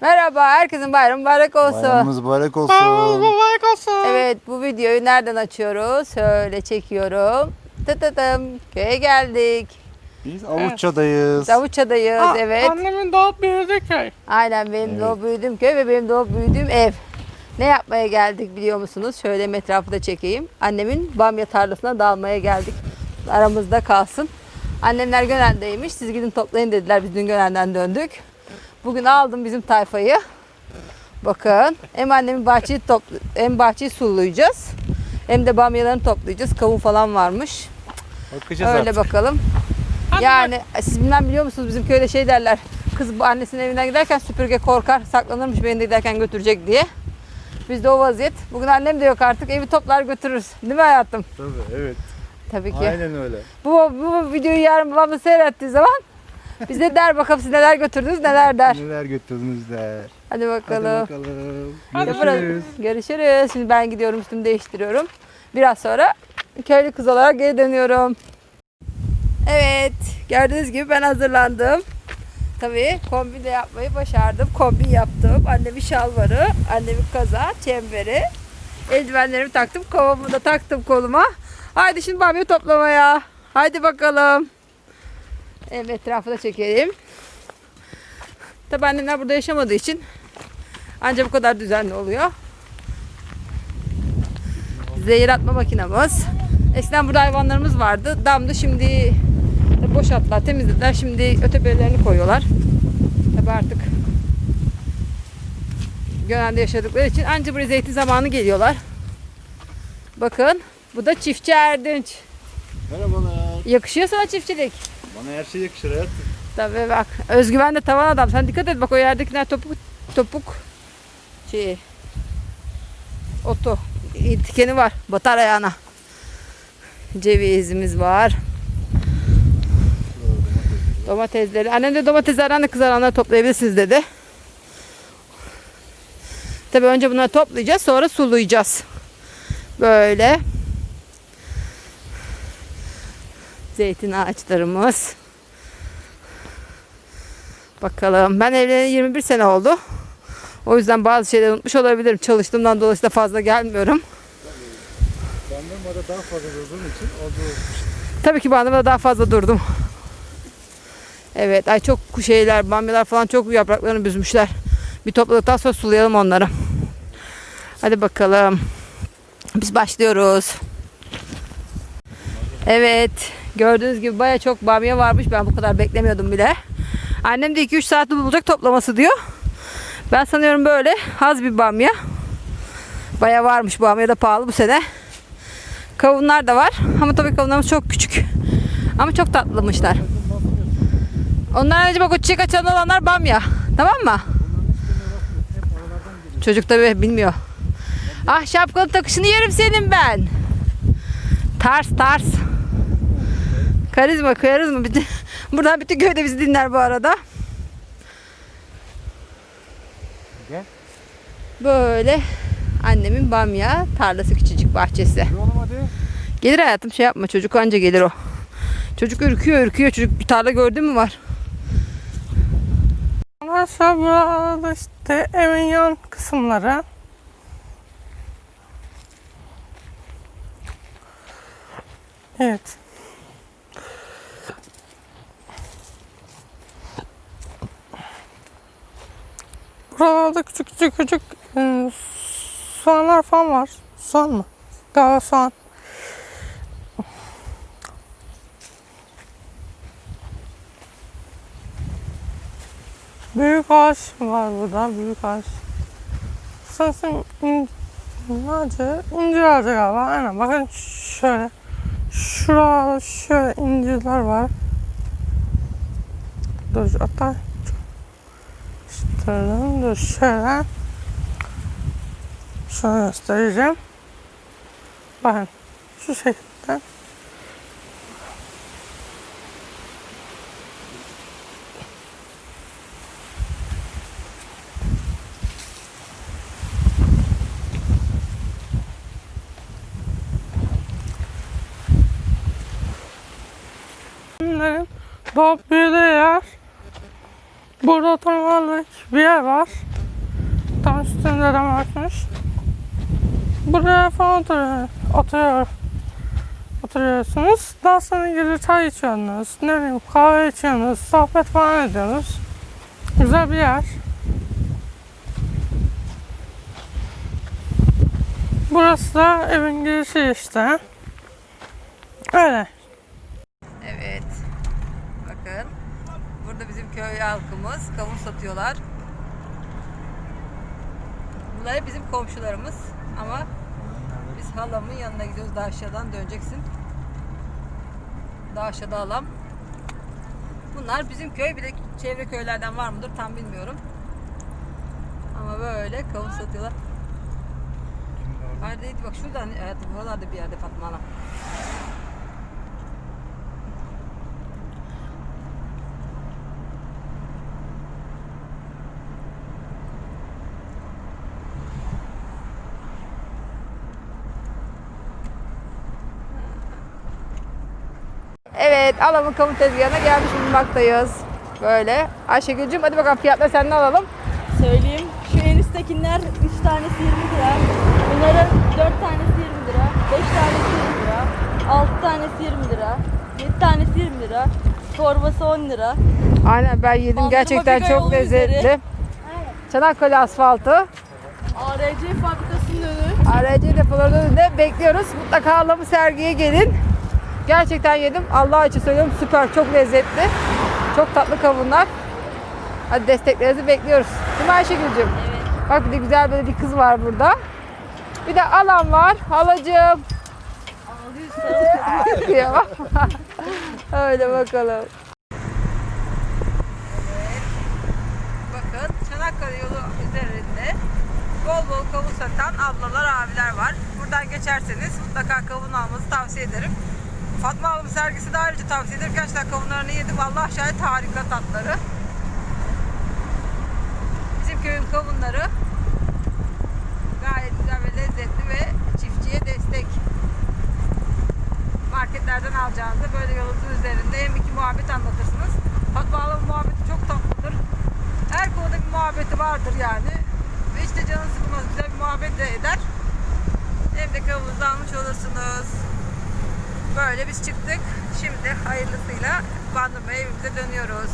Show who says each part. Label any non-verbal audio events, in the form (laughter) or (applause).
Speaker 1: Merhaba, herkesin bayramı mübarek olsun.
Speaker 2: Bayramımız mübarek olsun.
Speaker 3: Mübarek olsun.
Speaker 1: Evet, bu videoyu nereden açıyoruz? Şöyle çekiyorum. Tıtıtım, köye geldik.
Speaker 2: Biz Avutça'dayız.
Speaker 1: Davuçça'dayız,
Speaker 3: Aa,
Speaker 1: evet.
Speaker 3: Annemin doğup büyüdüğü köy.
Speaker 1: Aynen benim doğup büyüdüğüm köy ve benim doğup büyüdüğüm ev. Ne yapmaya geldik biliyor musunuz? Şöyle etrafı da çekeyim. Annemin bamya tarlasına dalmaya geldik. Aramızda kalsın. Annemler Gönen'deymiş. Siz gidin toplayın dediler. Biz dün Gönen'den döndük. Bugün aldım bizim tayfayı. Bakın hem annemin bahçeyi toplu hem bahçeyi sulayacağız. Hem de bamyalarını toplayacağız. Kavun falan varmış.
Speaker 2: Bakacağız
Speaker 1: Öyle
Speaker 2: artık.
Speaker 1: bakalım.
Speaker 3: Hadi
Speaker 1: Yani siz bilmem biliyor musunuz bizim köyde şey derler. Kız bu annesinin evinden giderken süpürge korkar saklanırmış beni de giderken götürecek diye. Biz de o vaziyet. Bugün annem de yok artık evi toplar götürürüz. Değil mi hayatım?
Speaker 2: Tabii evet.
Speaker 1: Tabii ki.
Speaker 2: Aynen öyle.
Speaker 1: Bu, bu videoyu yarın babam seyrettiği zaman bize der bakalım siz neler götürdünüz neler der.
Speaker 2: Neler götürdünüz der.
Speaker 1: Hadi bakalım.
Speaker 2: bakalım.
Speaker 3: Hadi
Speaker 1: Yaparız.
Speaker 2: Görüşürüz.
Speaker 1: Görüşürüz. Şimdi ben gidiyorum üstümü değiştiriyorum. Biraz sonra köylü kız olarak geri dönüyorum. Evet. Gördüğünüz gibi ben hazırlandım. Tabii kombi de yapmayı başardım. Kombi yaptım. Annemin şalvarı, annemin kaza, çemberi. Eldivenlerimi taktım. Kovamı da taktım koluma. Haydi şimdi bamya toplamaya. Haydi bakalım. Evet etrafı da çekelim. Tabii annemler burada yaşamadığı için ancak bu kadar düzenli oluyor. Zehir atma makinamız. Eskiden burada hayvanlarımız vardı. Damdı şimdi boşalttılar, temizlediler. Şimdi öteberilerini koyuyorlar. Tabi artık Gönen'de yaşadıkları için anca buraya zeytin zamanı geliyorlar. Bakın bu da çiftçi Erdinç.
Speaker 2: Merhabalar.
Speaker 1: Yakışıyor sana çiftçilik.
Speaker 2: Bana her şey yakışır hayatım.
Speaker 1: Tabii bak. Özgüven de tavan adam. Sen dikkat et bak o yerdekiler topuk topuk şey otu dikeni var. Batar ayağına. Cevizimiz var. Domatesleri. Annem de domateslerden de kızaranları toplayabilirsiniz dedi. Tabii önce bunları toplayacağız sonra sulayacağız. Böyle. Zeytin ağaçlarımız. Bakalım. Ben evleneli 21 sene oldu. O yüzden bazı şeyleri unutmuş olabilirim. Çalıştığımdan dolayısıyla fazla gelmiyorum.
Speaker 2: Benden bana daha fazla durduğum için oldu.
Speaker 1: Tabii ki bandımda daha fazla durdum. Evet, ay çok şeyler, bamyalar falan çok yapraklarını büzmüşler. Bir topladıktan sonra sulayalım onları. Hadi bakalım. Biz başlıyoruz. Evet, gördüğünüz gibi baya çok bamya varmış. Ben bu kadar beklemiyordum bile. Annem de 2-3 saatli bulacak toplaması diyor. Ben sanıyorum böyle az bir bamya. Baya varmış bamya da pahalı bu sene. Kavunlar da var. Ama tabii kavunlarımız çok küçük. Ama çok tatlımışlar. Onlar bak o çiçek açan olanlar bamya. Tamam mı? Çocuk tabii bilmiyor. Ah şapkalı takışını yerim senin ben. Tars tars. Karizma karizma. Bütün, (laughs) buradan bütün köyde bizi dinler bu arada.
Speaker 2: Gel.
Speaker 1: Böyle annemin bamya tarlası küçücük bahçesi. Gelir hayatım şey yapma çocuk anca gelir o. Çocuk ürküyor ürküyor çocuk bir tarla gördün mü var.
Speaker 3: Burada işte evin yan kısımları. Evet. Buralarda küçük küçük küçük e, soğanlar falan var. Soğan mı? Galiba soğan. Büyük ağaç var burada, büyük ağaç. Sanırım in, ağacı, incir ağacı galiba. Aynen bakın şöyle. Şurada şöyle incirler var. Dur hatta göstereyim. Dur şöyle. Şöyle göstereceğim. Bakın şu şekilde. Bunların doğup büyüdüğü yer. Burada oturmalık bir yer var. Tam üstünde de bakmış. Buraya falan oturuyor, oturuyor, oturuyorsunuz. Daha sonra gidip çay içiyorsunuz. Ne bileyim kahve içiyorsunuz. Sohbet falan ediyorsunuz. Güzel bir yer. Burası da evin girişi işte. Öyle.
Speaker 1: Evet. Bakın. Burada bizim köy halkımız kavun satıyorlar. Bunlar bizim komşularımız ama biz halamın yanına gidiyoruz. Daha aşağıdan döneceksin. Daha aşağıda halam. Bunlar bizim köy. Bir de çevre köylerden var mıdır tam bilmiyorum. Ama böyle kavun satıyorlar. Neredeydi bak şuradan hayatım buralarda bir yerde Fatma Hanım. Evet, alamın kamu tezgahına gelmiş bulunmaktayız. Böyle. Ayşegül'cüm hadi bakalım fiyatları senden alalım.
Speaker 4: Söyleyeyim. Şu en üsttekiler 3 tanesi 20 lira. Bunların 4 tanesi 20 lira. 5 tanesi 20 lira. 6 tanesi 20 lira. 7 tanesi 20 lira. Torbası 10 lira.
Speaker 1: Aynen ben yedim.
Speaker 4: Bandırma
Speaker 1: Gerçekten çok lezzetli.
Speaker 4: üzeri.
Speaker 1: Çanakkale asfaltı.
Speaker 4: ARC fabrikasının önü.
Speaker 1: ARC depolarının önünde bekliyoruz. Mutlaka alamı sergiye gelin. Gerçekten yedim. Allah için söylüyorum süper. Çok lezzetli. Çok tatlı kavunlar. Hadi desteklerinizi bekliyoruz. Değil mi Ayşegül'cüm?
Speaker 4: Evet.
Speaker 1: Bak bir de güzel böyle bir kız var burada. Bir de alan var. Halacığım.
Speaker 4: Ağlıyor sarılıyor. (laughs)
Speaker 1: Kıyamam. Öyle bakalım. Bakın Çanakkale yolu üzerinde bol bol kavun satan ablalar, abiler var. Buradan geçerseniz mutlaka kavun almanızı tavsiye ederim. Fatma Hanım sergisi de ayrıca tavsiye ederim. Gerçekten kavunlarını yedim. Allah şahit harika tatları. Bizim köyün kavunları gayet güzel ve lezzetli ve çiftçiye destek marketlerden alacağınızda böyle yolunuzun üzerinde hem iki muhabbet anlatırsınız. Fatma Hanım'ın muhabbeti çok tatlıdır. Her konuda bir muhabbeti vardır yani. Ve işte canınız sıkılmaz güzel bir muhabbet de eder. Hem de kavununuzu almış olursunuz. Böyle biz çıktık. Şimdi hayırlısıyla bandırma evimize dönüyoruz.